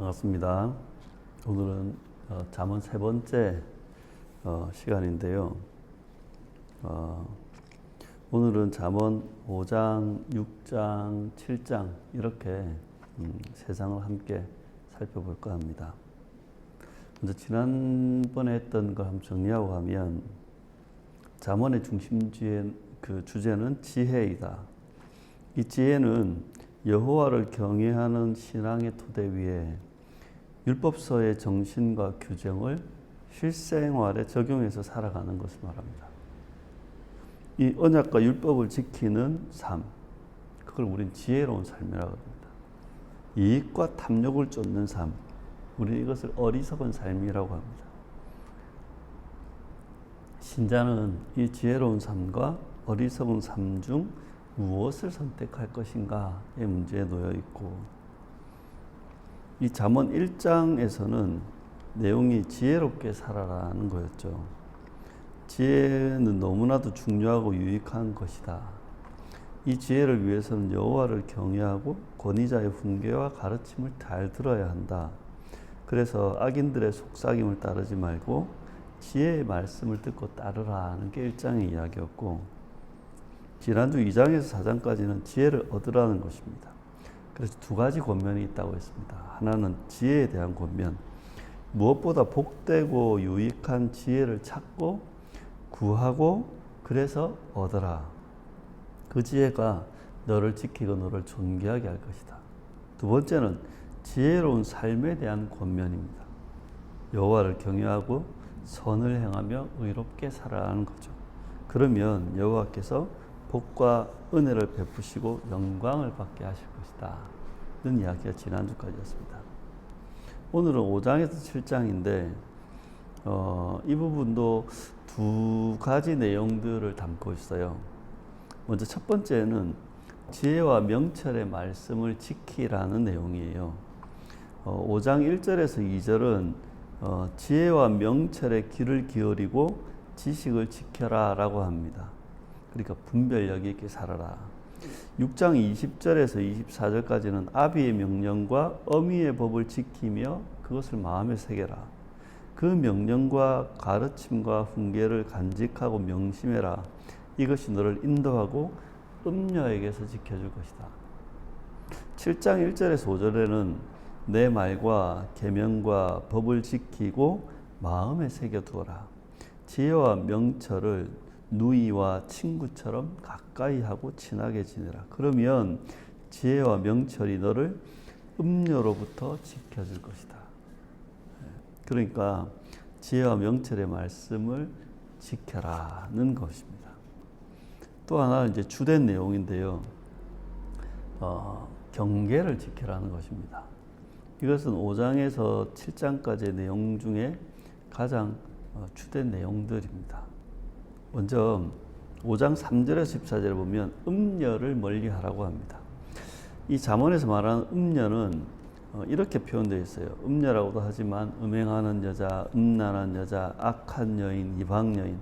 반갑습니다. 오늘은 어, 잠언 세 번째 어, 시간인데요. 어, 오늘은 잠언 5장, 6장, 7장 이렇게 음, 세 장을 함께 살펴볼까 합니다. 먼저 지난번에 했던 걸 한번 정리하고 가면 잠언의 중심주의 그 주제는 지혜이다. 이 지혜는 여호와를 경외하는 신앙의 토대 위에 율법서의 정신과 규정을 실생활에 적용해서 살아가는 것을 말합니다. 이 언약과 율법을 지키는 삶, 그걸 우린 지혜로운 삶이라고 합니다. 이익과 탐욕을 쫓는 삶, 우리 이것을 어리석은 삶이라고 합니다. 신자는 이 지혜로운 삶과 어리석은 삶 중 무엇을 선택할 것인가의 문제에 놓여 있고 이 잠언 1장에서는 내용이 지혜롭게 살아라는 거였죠. 지혜는 너무나도 중요하고 유익한 것이다. 이 지혜를 위해서는 여호와를 경외하고 권위자의 훈계와 가르침을 잘 들어야 한다. 그래서 악인들의 속삭임을 따르지 말고 지혜의 말씀을 듣고 따르라는 게 1장의 이야기였고 지난주 2장에서 4장까지는 지혜를 얻으라는 것입니다. 그래서 두 가지 권면이 있다고 했습니다. 하나는 지혜에 대한 권면. 무엇보다 복되고 유익한 지혜를 찾고 구하고 그래서 얻어라. 그 지혜가 너를 지키고 너를 존귀하게 할 것이다. 두 번째는 지혜로운 삶에 대한 권면입니다. 여호와를 경외하고 선을 행하며 의롭게 살아가는 거죠. 그러면 여호와께서 복과 은혜를 베푸시고 영광을 받게 하실 것이다. 는 이야기가 지난주까지였습니다. 오늘은 5장에서 7장인데 어, 이 부분도 두 가지 내용들을 담고 있어요. 먼저 첫 번째는 지혜와 명철의 말씀을 지키라는 내용이에요. 어, 5장 1절에서 2절은 어, 지혜와 명철의 귀를 기울이고 지식을 지켜라 라고 합니다. 그러니까 분별력 있게 살아라. 6장 20절에서 24절까지는 아비의 명령과 어미의 법을 지키며 그것을 마음에 새겨라. 그 명령과 가르침과 훈계를 간직하고 명심해라. 이것이 너를 인도하고 음녀에게서 지켜줄 것이다. 7장 1절에서 5절에는 내 말과 계명과 법을 지키고 마음에 새겨 두어라. 지혜와 명철을 누이와 친구처럼 가까이 하고 친하게 지내라. 그러면 지혜와 명철이 너를 음료로부터 지켜줄 것이다. 예. 그러니까 지혜와 명철의 말씀을 지켜라는 것입니다. 또 하나 이제 주된 내용인데요. 어, 경계를 지켜라는 것입니다. 이것은 5장에서 7장까지의 내용 중에 가장 어, 주된 내용들입니다. 먼저 5장 3절에서 14절을 보면 음녀를 멀리하라고 합니다. 이 잠언에서 말하는 음녀는 어, 이렇게 표현되어 있어요. 음녀라고도 하지만 음행하는 여자, 음란한 여자, 악한 여인, 이방 여인.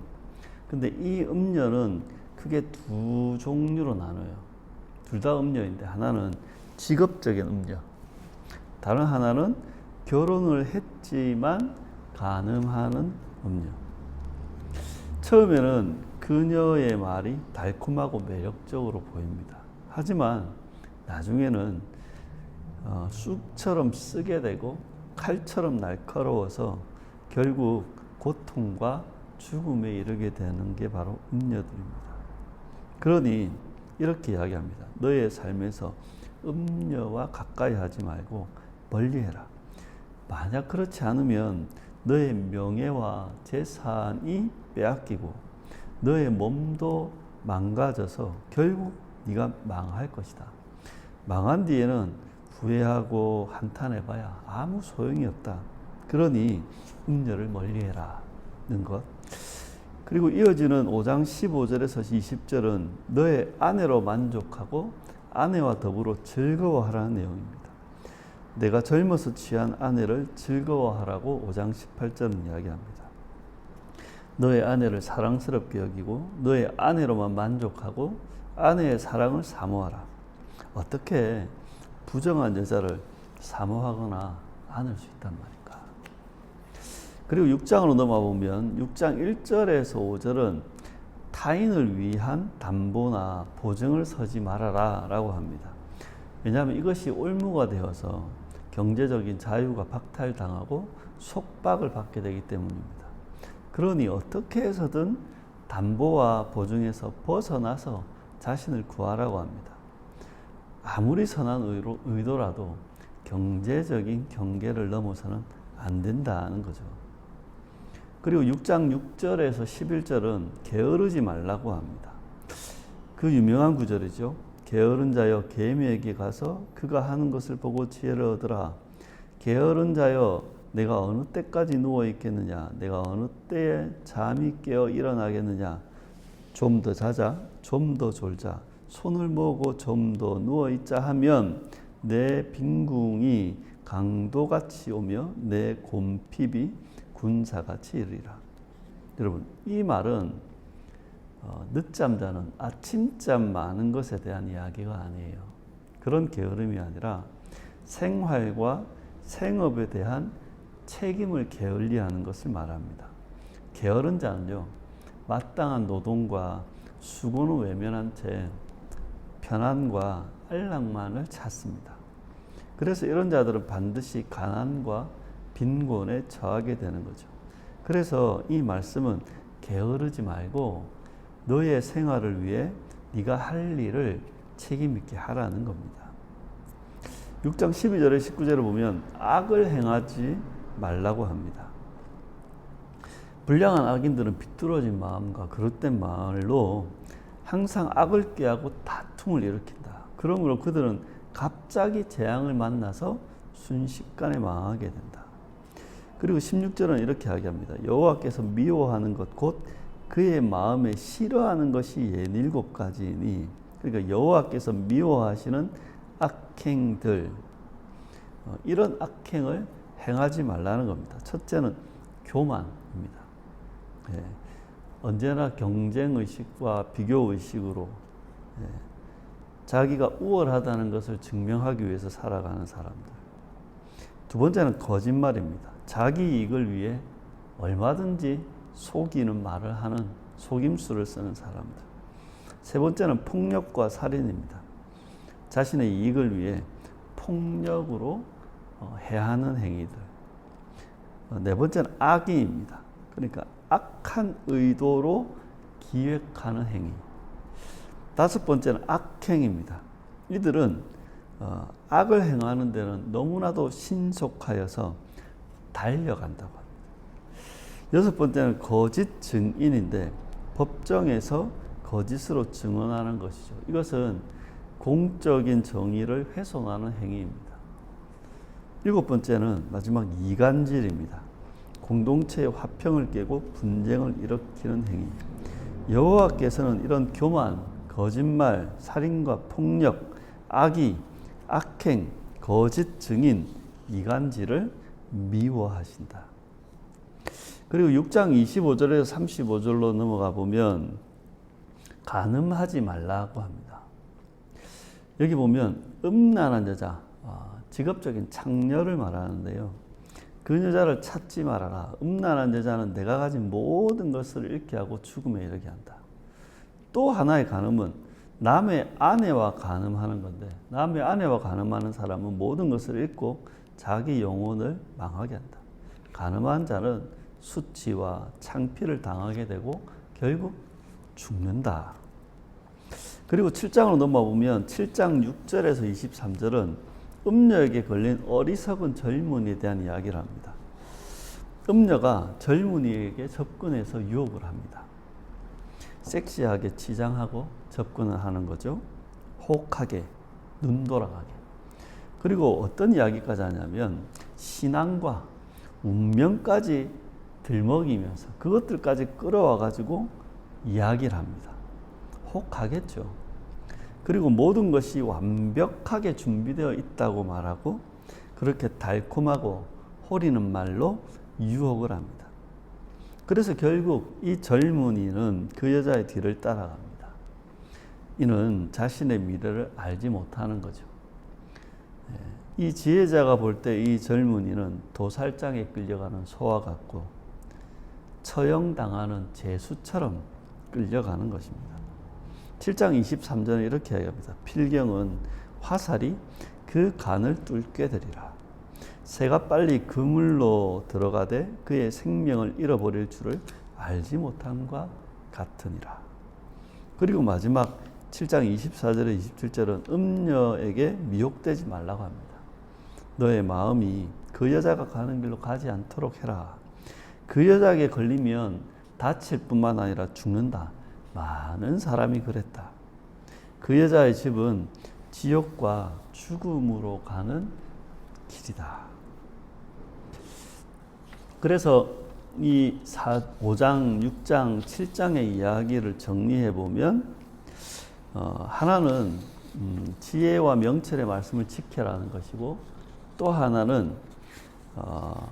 근데 이 음녀는 크게 두 종류로 나눠요. 둘 다 음녀인데 하나는 직업적인 음녀. 다른 하나는 결혼을 했지만 가늠하는 음녀. 처음에는 그녀의 말이 달콤하고 매력적으로 보입니다. 하지만 나중에는 어, 쑥처럼 쓰게 되고 칼처럼 날카로워서 결국 고통과 죽음에 이르게 되는 게 바로 음녀들입니다. 그러니 이렇게 이야기합니다. 너의 삶에서 음녀와 가까이 하지 말고 멀리 해라. 만약 그렇지 않으면 너의 명예와 재산이 빼앗기고 너의 몸도 망가져서 결국 네가 망할 것이다. 망한 뒤에는 후회하고 한탄해봐야 아무 소용이 없다. 그러니 음녀를 멀리해라는 것. 그리고 이어지는 5장 15절에서 20절은 너의 아내로 만족하고 아내와 더불어 즐거워하라는 내용입니다. 내가 젊어서 취한 아내를 즐거워하라고 5장 18절은 이야기합니다. 너의 아내를 사랑스럽게 여기고 너의 아내로만 만족하고 아내의 사랑을 사모하라. 어떻게 부정한 여자를 사모하거나 않을 수 있단 말인가. 그리고 6장으로 넘어가 보면 6장 1절에서 5절은 타인을 위한 담보나 보증을 서지 말아라 라고 합니다. 왜냐하면 이것이 올무가 되어서 경제적인 자유가 박탈당하고 속박을 받게 되기 때문입니다. 그러니 어떻게 해서든 담보와 보증에서 벗어나서 자신을 구하라고 합니다. 아무리 선한 의로, 의도라도 경제적인 경계를 넘어서는 안 된다는 거죠. 그리고 6장 6절에서 11절은 게으르지 말라고 합니다. 그 유명한 구절이죠. 게으른 자여 개미에게 가서 그가 하는 것을 보고 지혜를 얻으라. 게으른 자여 내가 어느 때까지 누워 있겠느냐? 내가 어느 때에 잠이 깨어 일어나겠느냐? 좀 더 자자, 좀 더 졸자, 손을 모으고 좀 더 누워 있자 하면 내 빈궁이 강도같이 오며 내 곰핍이 군사같이 이르리라. 여러분, 이 말은 어, 늦잠 자는 아침잠 많은 것에 대한 이야기가 아니에요. 그런 게으름이 아니라 생활과 생업에 대한 책임을 게을리하는 것을 말합니다. 게으른 자는요, 마땅한 노동과 수고는 외면한 채 편안과 안락만을 찾습니다. 그래서 이런 자들은 반드시 가난과 빈곤에 처하게 되는 거죠. 그래서 이 말씀은 게으르지 말고 너의 생활을 위해 네가 할 일을 책임 있게 하라는 겁니다. 6장 12절에 19절을 보면 악을 행하지 말라고 합니다. 불량한 악인들은 비뚤어진 마음과 그릇된 말로 항상 악을 꾀하고 다툼을 일으킨다. 그러므로 그들은 갑자기 재앙을 만나서 순식간에 망하게 된다. 그리고 16절은 이렇게 이야기합니다. 여호와께서 미워하는 것 곧 그의 마음에 싫어하는 것이 예닐곱 가지니 그러니까 여호와께서 미워하시는 악행들 어, 이런 악행을 행하지 말라는 겁니다. 첫째는 교만입니다. 예, 언제나 경쟁 의식과 비교 의식으로 예, 자기가 우월하다는 것을 증명하기 위해서 살아가는 사람들. 두 번째는 거짓말입니다. 자기 이익을 위해 얼마든지 속이는 말을 하는 속임수를 쓰는 사람들. 세 번째는 폭력과 살인입니다. 자신의 이익을 위해 폭력으로 어, 해하는 행위들. 어, 네 번째는 악의입니다. 그러니까 악한 의도로 기획하는 행위. 다섯 번째는 악행입니다. 이들은 어, 악을 행하는 데는 너무나도 신속하여서 달려간다고. 여섯 번째는 거짓 증인인데 법정에서 거짓으로 증언하는 것이죠. 이것은 공적인 정의를 훼손하는 행위입니다. 일곱 번째는 마지막 이간질입니다. 공동체의 화평을 깨고 분쟁을 일으키는 행위. 여호와께서는 이런 교만, 거짓말, 살인과 폭력, 악의, 악행, 거짓 증인, 이간질을 미워하신다. 그리고 6장 25절에서 35절로 넘어가 보면 가늠하지 말라고 합니다. 여기 보면 음란한 여자, 아, 직업적인 창녀를 말하는데요. 그 여자를 찾지 말아라. 음란한 여자는 내가 가진 모든 것을 잃게 하고 죽음에 이르게 한다. 또 하나의 간음은 남의 아내와 간음하는 건데 남의 아내와 간음하는 사람은 모든 것을 잃고 자기 영혼을 망하게 한다. 간음한 자는 수치와 창피를 당하게 되고 결국 죽는다. 그리고 7장으로 넘어 보면 7장 6절에서 23절은 음녀에게 걸린 어리석은 젊은이에 대한 이야기를 합니다. 음녀가 젊은이에게 접근해서 유혹을 합니다. 섹시하게 치장하고 접근을 하는 거죠. 혹하게, 눈 돌아가게. 그리고 어떤 이야기까지 하냐면 신앙과 운명까지 들먹이면서 그것들까지 끌어와 가지고 이야기를 합니다. 혹하겠죠. 그리고 모든 것이 완벽하게 준비되어 있다고 말하고 그렇게 달콤하고 호리는 말로 유혹을 합니다. 그래서 결국 이 젊은이는 그 여자의 뒤를 따라갑니다. 이는 자신의 미래를 알지 못하는 거죠. 예, 이 지혜자가 볼 때 이 젊은이는 도살장에 끌려가는 소와 같고 처형당하는 제수처럼 끌려가는 것입니다. 7장 23절에 이렇게 이야기합니다. 필경은 화살이 그 간을 뚫게 되리라. 새가 빨리 그물로 들어가되 그의 생명을 잃어버릴 줄을 알지 못함과 같으니라. 그리고 마지막 7장 24절에 27절은 음녀에게 미혹되지 말라고 합니다. 너의 마음이 그 여자가 가는 길로 가지 않도록 해라. 그 여자에게 걸리면 다칠 뿐만 아니라 죽는다. 많은 사람이 그랬다. 그 여자의 집은 지옥과 죽음으로 가는 길이다. 그래서 이 5장, 6장, 7장의 이야기를 정리해 보면 어, 하나는 음, 지혜와 명철의 말씀을 지켜라는 것이고 또 하나는 어,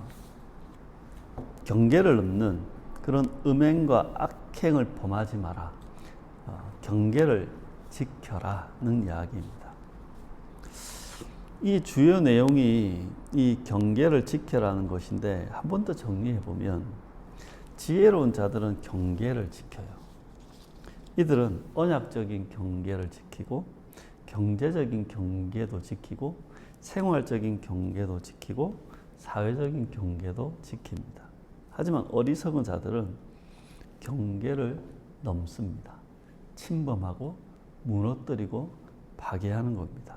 경계를 넘는 그런 음행과 악행을 범하지 마라. 어, 경계를 지켜라는 이야기입니다. 이 주요 내용이 이 경계를 지켜라는 것인데 한 번 더 정리해 보면 지혜로운 자들은 경계를 지켜요. 이들은 언약적인 경계를 지키고 경제적인 경계도 지키고 생활적인 경계도 지키고 사회적인 경계도 지킵니다. 하지만 어리석은 자들은 경계를 넘습니다. 침범하고 무너뜨리고 파괴하는 겁니다.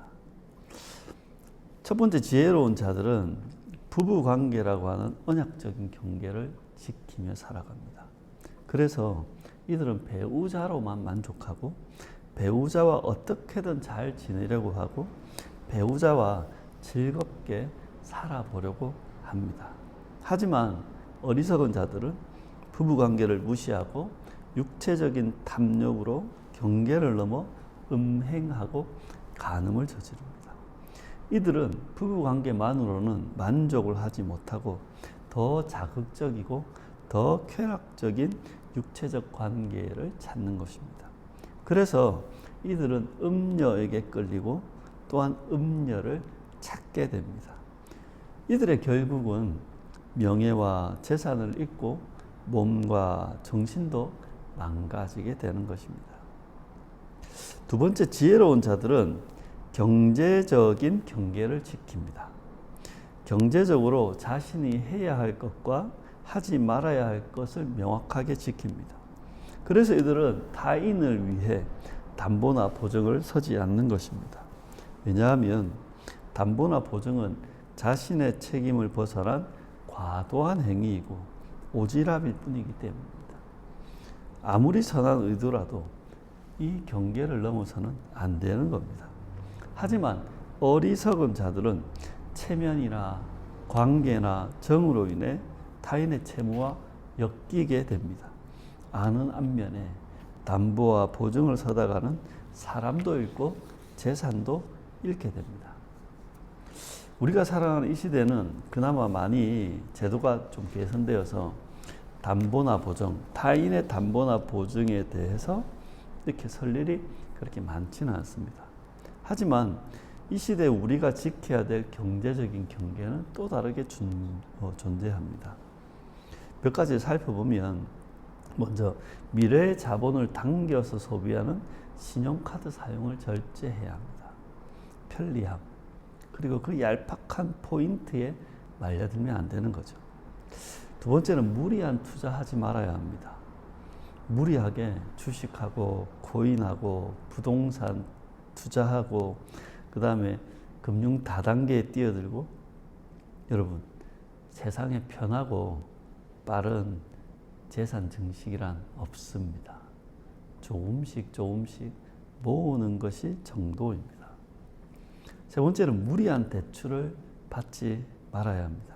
첫 번째 지혜로운 자들은 부부 관계라고 하는 언약적인 경계를 지키며 살아갑니다. 그래서 이들은 배우자로만 만족하고 배우자와 어떻게든 잘 지내려고 하고 배우자와 즐겁게 살아보려고 합니다. 하지만 어리석은 자들은 부부 관계를 무시하고 육체적인 탐욕으로 경계를 넘어 음행하고 간음을 저지릅니다. 이들은 부부 관계만으로는 만족을 하지 못하고 더 자극적이고 더 쾌락적인 육체적 관계를 찾는 것입니다. 그래서 이들은 음녀에게 끌리고 또한 음녀를 찾게 됩니다. 이들의 결국은 명예와 재산을 잃고 몸과 정신도 망가지게 되는 것입니다. 두 번째 지혜로운 자들은 경제적인 경계를 지킵니다. 경제적으로 자신이 해야 할 것과 하지 말아야 할 것을 명확하게 지킵니다. 그래서 이들은 타인을 위해 담보나 보증을 서지 않는 것입니다. 왜냐하면 담보나 보증은 자신의 책임을 벗어난 과도한 행위이고 오지랖일 뿐이기 때문입니다. 아무리 선한 의도라도 이 경계를 넘어서는 안 되는 겁니다. 하지만 어리석은 자들은 체면이나 관계나 정으로 인해 타인의 채무와 엮이게 됩니다. 아는 안면에 담보와 보증을 서다가는 사람도 잃고 재산도 잃게 됩니다. 우리가 살아가는 이 시대는 그나마 많이 제도가 좀 개선되어서 담보나 보증, 타인의 담보나 보증에 대해서 이렇게 설 일이 그렇게 많지는 않습니다. 하지만 이 시대에 우리가 지켜야 될 경제적인 경계는 또 다르게 준, 어, 존재합니다. 몇 가지 살펴보면 먼저 미래의 자본을 당겨서 소비하는 신용카드 사용을 절제해야 합니다. 편리함 그리고 그 얄팍한 포인트에 말려들면 안 되는 거죠. 두 번째는 무리한 투자하지 말아야 합니다. 무리하게 주식하고 코인하고 부동산 투자하고 그 다음에 금융 다단계에 뛰어들고 여러분 세상에 편하고 빠른 재산 증식이란 없습니다. 조금씩 조금씩 모으는 것이 정도입니다. 세 번째는 무리한 대출을 받지 말아야 합니다.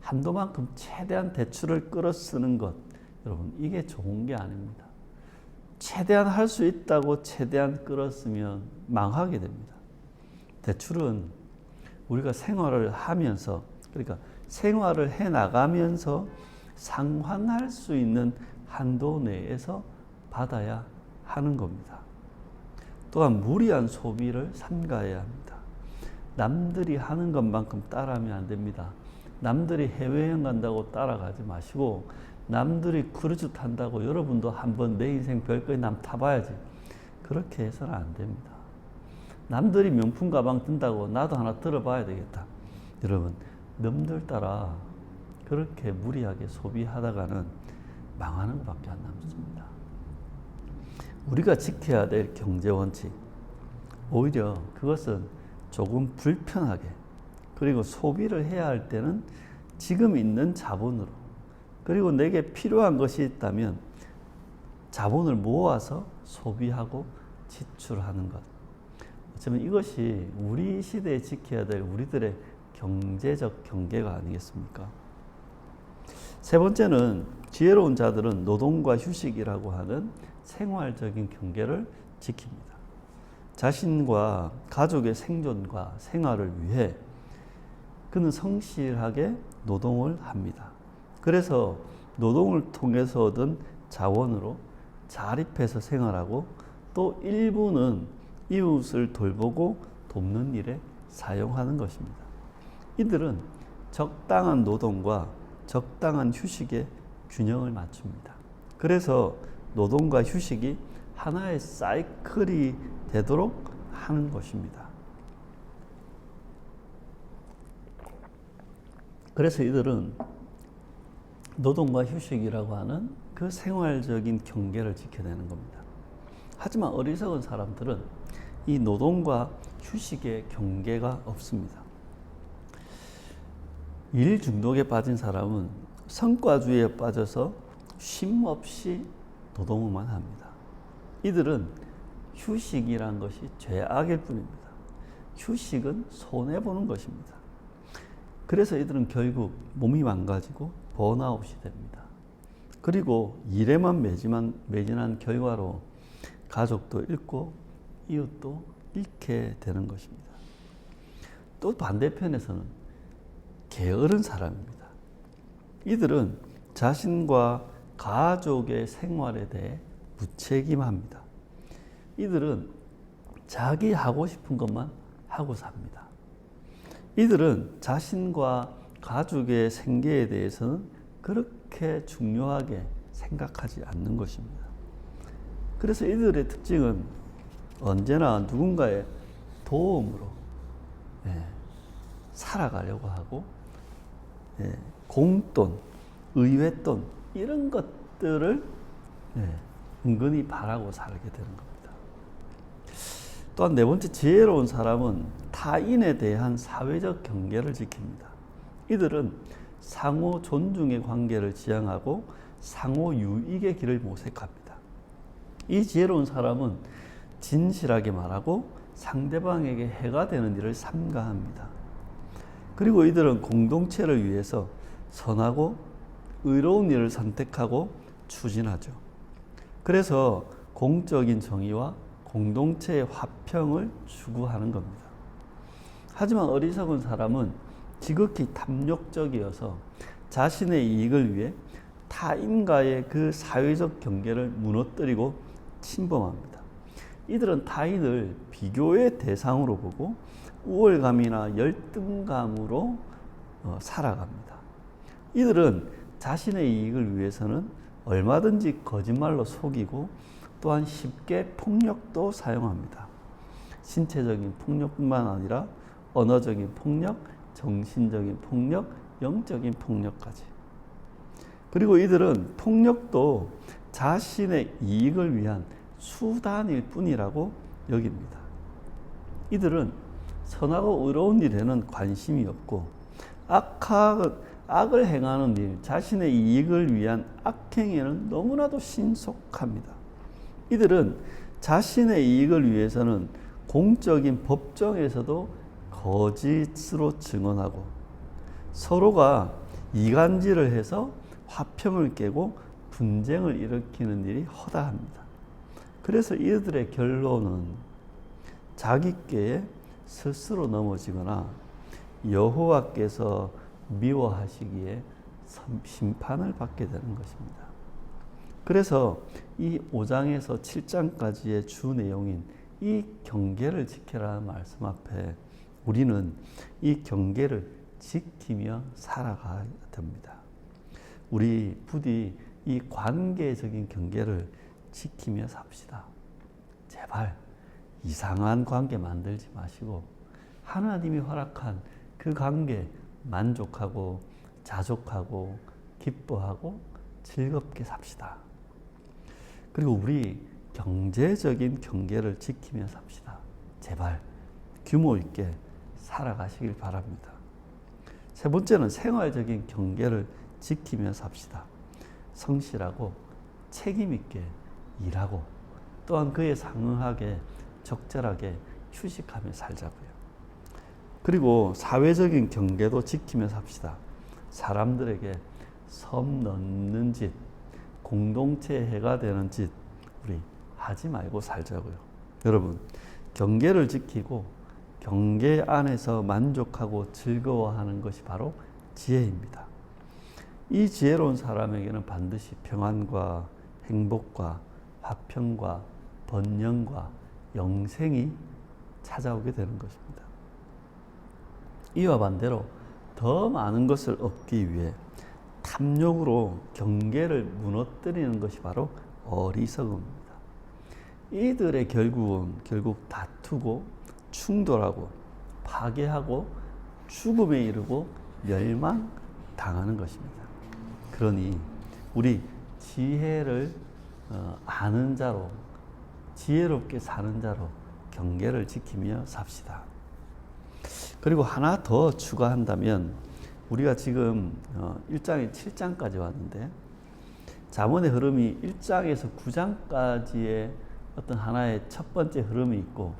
한도만큼 최대한 대출을 끌어 쓰는 것, 여러분, 이게 좋은 게 아닙니다. 최대한 할 수 있다고 최대한 끌었으면 망하게 됩니다. 대출은 우리가 생활을 하면서 그러니까 생활을 해 나가면서 상환할 수 있는 한도 내에서 받아야 하는 겁니다. 또한 무리한 소비를 삼가해야 합니다. 남들이 하는 것만큼 따라하면 안 됩니다. 남들이 해외여행 간다고 따라가지 마시고 남들이 크루즈 탄다고 여러분도 한번 내 인생 별거에 남 타봐야지. 그렇게 해서는 안 됩니다. 남들이 명품 가방 든다고 나도 하나 들어봐야 되겠다. 여러분, 남들 따라 그렇게 무리하게 소비하다가는 망하는 것밖에 안 남습니다. 우리가 지켜야 될 경제 원칙. 오히려 그것은 조금 불편하게 그리고 소비를 해야 할 때는 지금 있는 자본으로 그리고 내게 필요한 것이 있다면 자본을 모아서 소비하고 지출하는 것. 어쩌면 이것이 우리 시대에 지켜야 될 우리들의 경제적 경계가 아니겠습니까? 세 번째는 지혜로운 자들은 노동과 휴식이라고 하는 생활적인 경계를 지킵니다. 자신과 가족의 생존과 생활을 위해 그는 성실하게 노동을 합니다. 그래서 노동을 통해서 얻은 자원으로 자립해서 생활하고 또 일부는 이웃을 돌보고 돕는 일에 사용하는 것입니다. 이들은 적당한 노동과 적당한 휴식의 균형을 맞춥니다. 그래서 노동과 휴식이 하나의 사이클이 되도록 하는 것입니다. 그래서 이들은 노동과 휴식이라고 하는 그 생활적인 경계를 지켜내는 겁니다. 하지만 어리석은 사람들은 이 노동과 휴식의 경계가 없습니다. 일 중독에 빠진 사람은 성과주의에 빠져서 쉼 없이 노동만 합니다. 이들은 휴식이란 것이 죄악일 뿐입니다. 휴식은 손해보는 것입니다. 그래서 이들은 결국 몸이 망가지고 번아웃이 됩니다. 그리고 일에만 매진한, 매진한 결과로 가족도 잃고 이웃도 잃게 되는 것입니다. 또 반대편에서는 게으른 사람입니다. 이들은 자신과 가족의 생활에 대해 무책임합니다. 이들은 자기 하고 싶은 것만 하고 삽니다. 이들은 자신과 가족의 생계에 대해서는 그렇게 중요하게 생각하지 않는 것입니다. 그래서 이들의 특징은 언제나 누군가의 도움으로 예, 살아가려고 하고 예, 공돈, 의외돈 이런 것들을 예, 은근히 바라고 살게 되는 겁니다. 또한 네 번째 지혜로운 사람은 타인에 대한 사회적 경계를 지킵니다. 이들은 상호 존중의 관계를 지향하고 상호 유익의 길을 모색합니다. 이 지혜로운 사람은 진실하게 말하고 상대방에게 해가 되는 일을 삼가합니다. 그리고 이들은 공동체를 위해서 선하고 의로운 일을 선택하고 추진하죠. 그래서 공적인 정의와 공동체의 화평을 추구하는 겁니다. 하지만 어리석은 사람은 지극히 탐욕적이어서 자신의 이익을 위해 타인과의 그 사회적 경계를 무너뜨리고 침범합니다. 이들은 타인을 비교의 대상으로 보고 우월감이나 열등감으로 어, 살아갑니다. 이들은 자신의 이익을 위해서는 얼마든지 거짓말로 속이고 또한 쉽게 폭력도 사용합니다. 신체적인 폭력뿐만 아니라 언어적인 폭력, 정신적인 폭력, 영적인 폭력까지. 그리고 이들은 폭력도 자신의 이익을 위한 수단일 뿐이라고 여깁니다. 이들은 선하고 의로운 일에는 관심이 없고 악하, 악을 행하는 일, 자신의 이익을 위한 악행에는 너무나도 신속합니다. 이들은 자신의 이익을 위해서는 공적인 법정에서도 거짓으로 증언하고 서로가 이간질을 해서 화평을 깨고 분쟁을 일으키는 일이 허다합니다. 그래서 이들의 결론은 자기께 스스로 넘어지거나 여호와께서 미워하시기에 심판을 받게 되는 것입니다. 그래서 이 5장에서 7장까지의 주 내용인 이 경계를 지켜라는 말씀 앞에 우리는 이 경계를 지키며 살아가야 됩니다. 우리 부디 이 관계적인 경계를 지키며 삽시다. 제발 이상한 관계 만들지 마시고 하나님이 허락한 그 관계 만족하고 자족하고 기뻐하고 즐겁게 삽시다. 그리고 우리 경제적인 경계를 지키며 삽시다. 제발 규모 있게 살아가시길 바랍니다. 세 번째는 생활적인 경계를 지키며 삽시다. 성실하고 책임 있게 일하고 또한 그에 상응하게 적절하게 휴식하며 살자고요. 그리고 사회적인 경계도 지키며 삽시다. 사람들에게 섬 넘는 짓, 공동체 해가 되는 짓 우리 하지 말고 살자고요. 여러분, 경계를 지키고 경계 안에서 만족하고 즐거워하는 것이 바로 지혜입니다. 이 지혜로운 사람에게는 반드시 평안과 행복과 화평과 번영과 영생이 찾아오게 되는 것입니다. 이와 반대로 더 많은 것을 얻기 위해 탐욕으로 경계를 무너뜨리는 것이 바로 어리석음입니다. 이들의 결국은 결국 다투고 충돌하고 파괴하고 죽음에 이르고 멸망 당하는 것입니다. 그러니 우리 지혜를 어, 아는 자로 지혜롭게 사는 자로 경계를 지키며 삽시다. 그리고 하나 더 추가한다면 우리가 지금 1장에 어, 7장까지 왔는데 자문의 흐름이 1장에서 9장까지의 어떤 하나의 첫 번째 흐름이 있고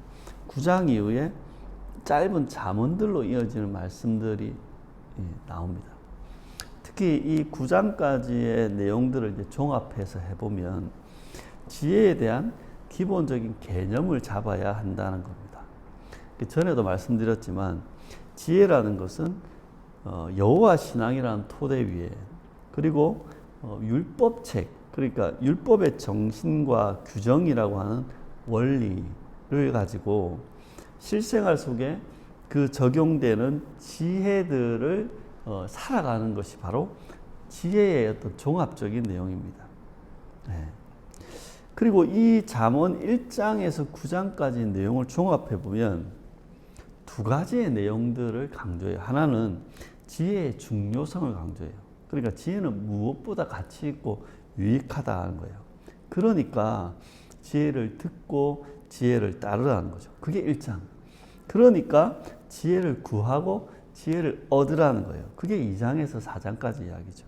9장 이후에 짧은 자문들로 이어지는 말씀들이 예, 나옵니다. 특히 이 9장까지의 내용들을 이제 종합해서 해보면 지혜에 대한 기본적인 개념을 잡아야 한다는 겁니다. 그 전에도 말씀드렸지만 지혜라는 것은 어, 여호와 신앙이라는 토대 위에 그리고 어, 율법책 그러니까 율법의 정신과 규정이라고 하는 원리를 가지고 실생활 속에 그 적용되는 지혜들을 어, 살아가는 것이 바로 지혜의 어떤 종합적인 내용입니다. 네. 그리고 이 잠언 1장에서 9장까지 내용을 종합해 보면 두 가지의 내용들을 강조해요. 하나는 지혜의 중요성을 강조해요. 그러니까 지혜는 무엇보다 가치 있고 유익하다는 거예요. 그러니까 지혜를 듣고 지혜를 따르라는 거죠. 그게 1장. 그러니까 지혜를 구하고 지혜를 얻으라는 거예요. 그게 2장에서 4장까지 이야기죠.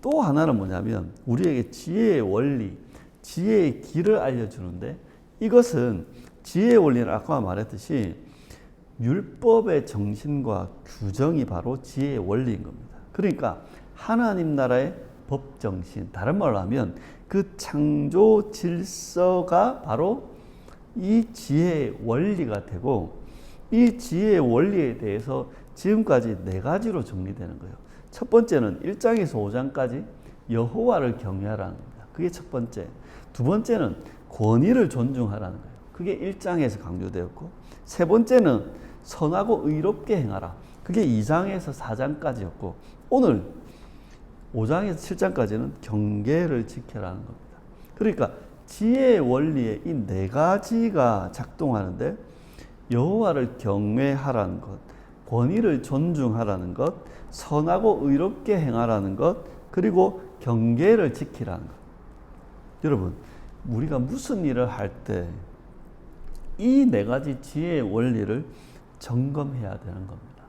또 하나는 뭐냐면 우리에게 지혜의 원리, 지혜의 길을 알려주는데 이것은 지혜의 원리는 아까 말했듯이 율법의 정신과 규정이 바로 지혜의 원리인 겁니다. 그러니까 하나님 나라의 법 정신, 다른 말로 하면 그 창조 질서가 바로 이 지혜의 원리가 되고 이 지혜의 원리에 대해서 지금까지 네 가지로 정리되는 거예요. 첫 번째는 1장에서 5장까지 여호와를 경외하라는 겁니다. 그게 첫 번째. 두 번째는 권위를 존중하라는 거예요. 그게 1장에서 강조되었고 세 번째는 선하고 의롭게 행하라. 그게 2장에서 4장까지였고 오늘 5장에서 7장까지는 경계를 지켜라는 겁니다. 그러니까 지혜의 원리에 이 네 가지가 작동하는데 여호와를 경외하라는 것, 권위를 존중하라는 것, 선하고 의롭게 행하라는 것, 그리고 경계를 지키라는 것. 여러분, 우리가 무슨 일을 할 때 이 네 가지 지혜의 원리를 점검해야 되는 겁니다.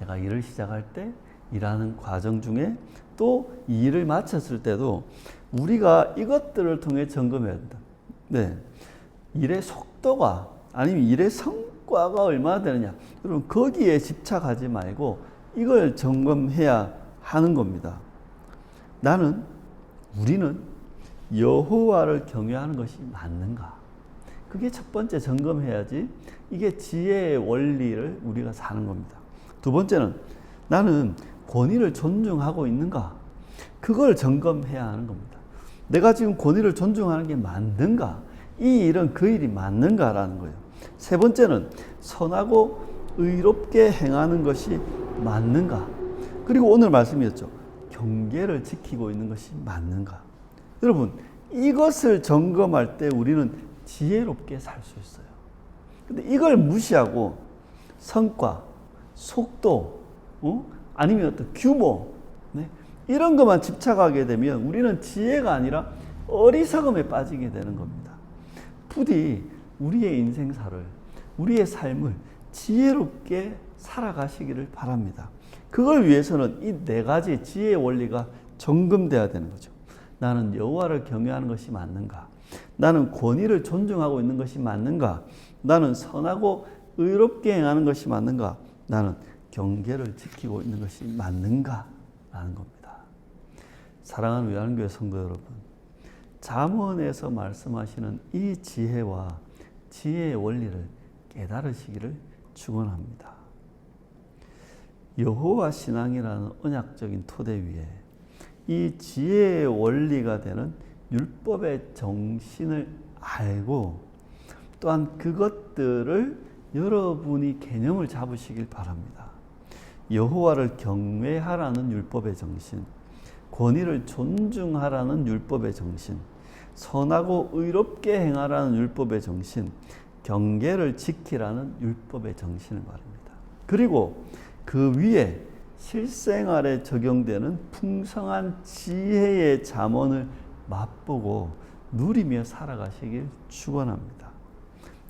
내가 일을 시작할 때 일하는 과정 중에 또 일을 마쳤을 때도 우리가 이것들을 통해 점검해야 된다. 네. 일의 속도가 아니면 일의 성과가 얼마나 되느냐. 여러분, 거기에 집착하지 말고 이걸 점검해야 하는 겁니다. 나는, 우리는 여호와를 경외하는 것이 맞는가? 그게 첫 번째 점검해야지 이게 지혜의 원리를 우리가 사는 겁니다. 두 번째는 나는 권위를 존중하고 있는가? 그걸 점검해야 하는 겁니다. 내가 지금 권위를 존중하는 게 맞는가? 이 일은 그 일이 맞는가라는 거예요. 세 번째는 선하고 의롭게 행하는 것이 맞는가? 그리고 오늘 말씀이었죠. 경계를 지키고 있는 것이 맞는가? 여러분, 이것을 점검할 때 우리는 지혜롭게 살 수 있어요. 근데 이걸 무시하고 성과, 속도, 어? 아니면 어떤 규모, 네? 이런 것만 집착하게 되면 우리는 지혜가 아니라 어리석음에 빠지게 되는 겁니다. 부디 우리의 인생사를, 우리의 삶을 지혜롭게 살아가시기를 바랍니다. 그걸 위해서는 이 네 가지 지혜의 원리가 점검돼야 되는 거죠. 나는 여호와를 경외하는 것이 맞는가? 나는 권위를 존중하고 있는 것이 맞는가? 나는 선하고 의롭게 행하는 것이 맞는가? 나는 경계를 지키고 있는 것이 맞는가? 라는 겁니다. 사랑하는 외환교회 성도 여러분, 잠언에서 말씀하시는 이 지혜와 지혜의 원리를 깨달으시기를 축원합니다. 여호와 신앙이라는 언약적인 토대 위에 이 지혜의 원리가 되는 율법의 정신을 알고 또한 그것들을 여러분이 개념을 잡으시길 바랍니다. 여호와를 경외하라는 율법의 정신, 권위를 존중하라는 율법의 정신, 선하고 의롭게 행하라는 율법의 정신, 경계를 지키라는 율법의 정신을 말합니다. 그리고 그 위에 실생활에 적용되는 풍성한 지혜의 잠언을 맛보고 누리며 살아가시길 축원합니다.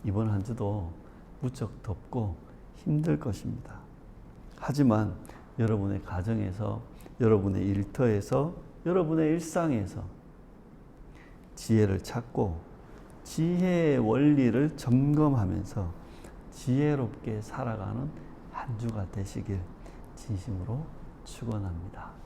이번 한 주도 무척 덥고 힘들 것입니다. 하지만 여러분의 가정에서, 여러분의 일터에서, 여러분의 일상에서 지혜를 찾고 지혜의 원리를 점검하면서 지혜롭게 살아가는 한 주가 되시길 진심으로 축원합니다.